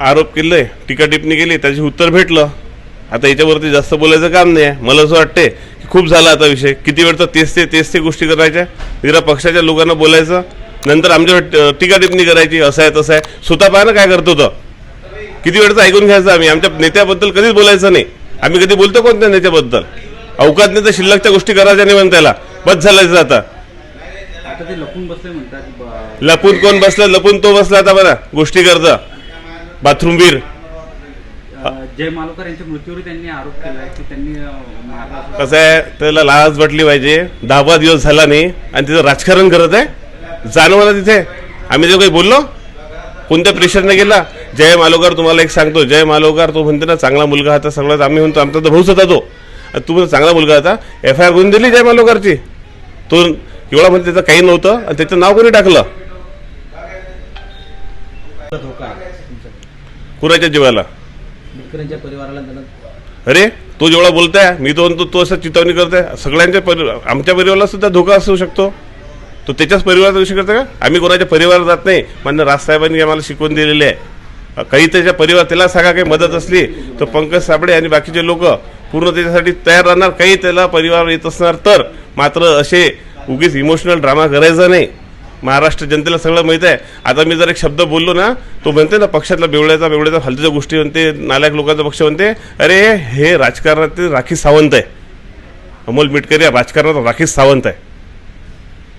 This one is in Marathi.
आरोप केले टीका टिप्पणी केली त्याचे उत्तर भेटलं. आता याच्यावरती जास्त बोलायचं काम नाही आहे. मला असं वाटते की खूप झाला आता विषय. किती वेळ तर तेच ते तेच ते गोष्टी करायच्या. जरा पक्षाच्या लोकांना बोलायचं. नंतर आमच्यावर टीका टिप्पणी करायची. असं आहे तसं आहे. स्वतः पाहा ना काय करतो तर किती वेळचं ऐकून घ्यायचं आम्ही? आमच्या नेत्याबद्दल कधीच बोलायचं नाही. आम्ही कधी बोलतो कोणत्या नेत्याबद्दल? अवकात नाही तर शिल्लकच्या गोष्टी करायच्या नाही म्हणून त्याला बस झालायचं आता लपून बसले म्हणतात ब- लपून कोण बसला? लपून तो बसला आता बघा गोष्टी करता. बाथरूमवीर जय मालोकर यांच्या मृत्यूवर त्यांनी आरोप केला की त्यांनी. कसं आहे त्याला लाज वाटली पाहिजे. दहा बारा दिवस झाला नाही आणि तिथं राजकारण करत आहे. जाणवं ना तिथे. आम्ही जो काही बोललो कोणत्या प्रेशरने गेला? जय मालोकर तुम्हाला एक सांगतो. जय मालोकर तो म्हणते ना चांगला मुलगा होता सगळं आम्ही म्हणतो आमचा तर भाऊच होता तो. आणि तू चांगला मुलगा होता. एफ आय आर करून दिली जय मालोकरची. तो एवढा म्हणजे त्याचं काही नव्हतं. आणि त्याचं नाव कोणी टाकलं? धोका कुणाच्या जीवाला. शेतकऱ्यांच्या परिवाराला त्यांना अरे तो जेवढा बोलताय मी तो म्हणतो तो असं चितवणी करताय. सगळ्यांच्या परि आमच्या परिवाराला सुद्धा धोका असू शकतो. तो त्याच्याच परिवारात विषय करता का? आम्ही कोणाच्या परिवारात जात नाही. मान्य राजसाहेबांनी आम्हाला शिकवून दिलेली आहे. काही त्याच्या परिवार त्याला सांगा काही मदत असली तर पंकज साबळे आणि बाकीचे लोक पूर्ण त्याच्यासाठी तयार राहणार. काही त्याला परिवार येत असणार तर मात्र असे उगीच इमोशनल ड्रामा करायचा नाही. महाराष्ट्र जनतेला सगळं माहीत आहे. आता मी जर एक शब्द बोललो ना तो म्हणते ना पक्षातला बेवड्याचा बेवड्याचा फालतूच्या गोष्टी म्हणते नालायक लोकांचा पक्ष म्हणते अरे हे राजकारणातील राखी सावंत आहे. अमोल मिटकरी या राजकारणात राखी सावंत आहे.